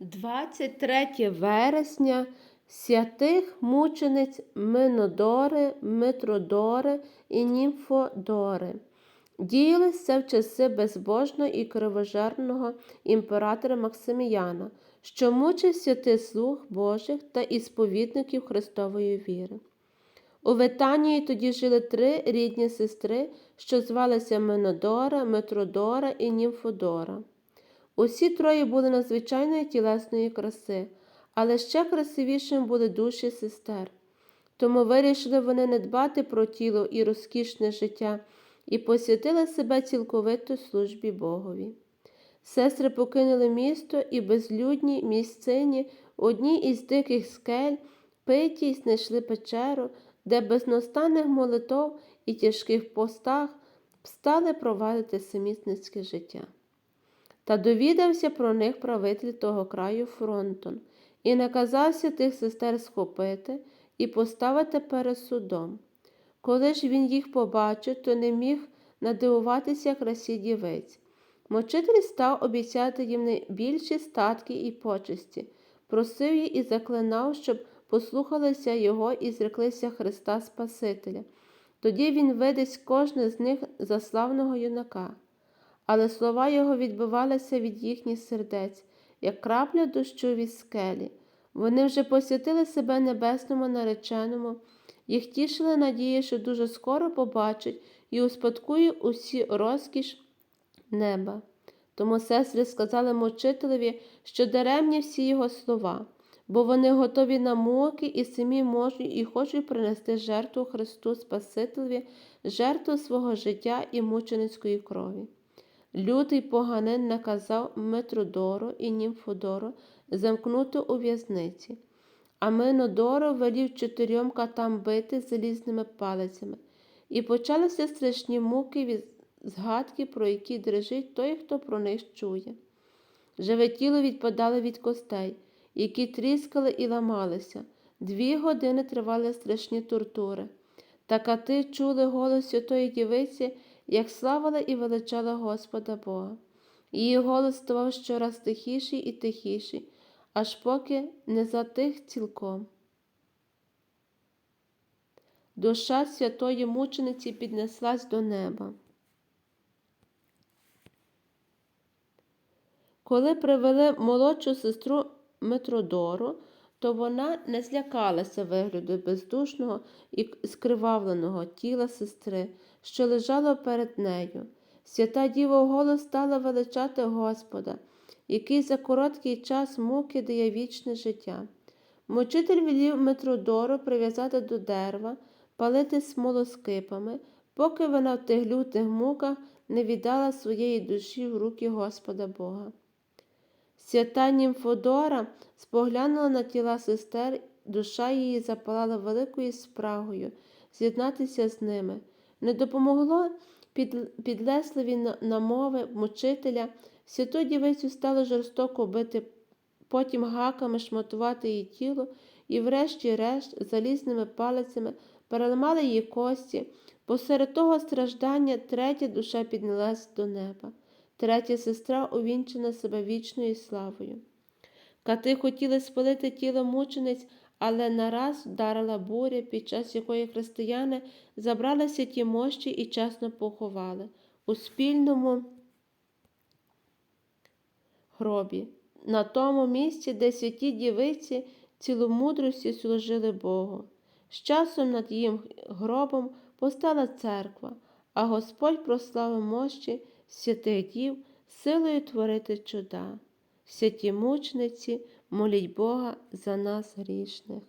23 вересня святих мучениць Минодори, Митродори і Німфодори. Діялося в часи безбожного і кривожерного імператора Максиміяна, що мучив святих слуг Божих та ісповідників Христової віри. У Витанії тоді жили три рідні сестри, що звалися Минодора, Митродора і Німфодора. Усі троє були надзвичайної тілесної краси, але ще красивішим були душі сестер. Тому вирішили вони не дбати про тіло і розкішне життя і посвятили себе цілковито службі Богові. Сестри покинули місто і безлюдній місцині одній із диких скель питій знайшли печеру, де без настанних молитов і тяжких постах стали провадити самітницьке життя. Та довідався про них правитель того краю Фронтон і наказався тих сестер схопити і поставити перед судом. Коли ж він їх побачив, то не міг надивуватися красі дівець. Мочитель став обіцяти їм найбільші статки і почесті, просив її і заклинав, щоб послухалися його і зреклися Христа Спасителя. Тоді він видасть кожне з них за славного юнака. Але слова його відбивалися від їхніх сердець, як крапля дощу від скелі. Вони вже посвятили себе небесному нареченому, їх тішила надія, що дуже скоро побачать і успадкує усі розкіш неба. Тому сестри сказали мучителеві, що даремні всі його слова, бо вони готові на муки і самі можуть і хочуть принести жертву Христу Спасителеві, жертву свого життя і мученицької крові. Лютий поганин наказав Митродору і Німфодору замкнути у в'язниці, а Минодору велів чотирьом катам бити залізними палицями, і почалися страшні муки від згадки, про які дрижить той, хто про них чує. Живе тіло відпадало від костей, які тріскали і ламалися. Дві години тривали страшні тортури. Та кати чули голос святої дівиці, як славила і величала Господа Бога. Її голос ставав щораз тихіший і тихіший, аж поки не затих цілком. Душа святої мучениці піднеслась до неба. Коли привели молодшу сестру Митродору, то вона не злякалася вигляду бездушного і скривавленого тіла сестри, що лежало перед нею. Свята діва голос стала величати Господа, який за короткий час муки дає вічне життя. Мучитель велів Митродору прив'язати до дерева, палити смолоскипами, поки вона в тих лютих муках не віддала своєї душі в руки Господа Бога. Свята Німфодора споглянула на тіла сестер, душа її запалала великою спрагою з'єднатися з ними. Не допомогло під, підлесливі намови мучителя, святу дівицю стало жорстоко бити, потім гаками шматувати її тіло і, врешті-решт, залізними палицями переламали її кості, посеред того страждання третя душа піднялась до неба третя сестра увінчена себе вічною славою. Кати хотіли спалити тіло мучениць, але нараз вдарила буря, під час якої християни забралися ті мощі і чесно поховали у спільному гробі, на тому місці, де святі дівиці ціломудрості служили Богу. З часом над їм гробом постала церква, а Господь прославив мощі святих дів силою творити чуда. Святі мучниці, моліть Бога за нас грішних.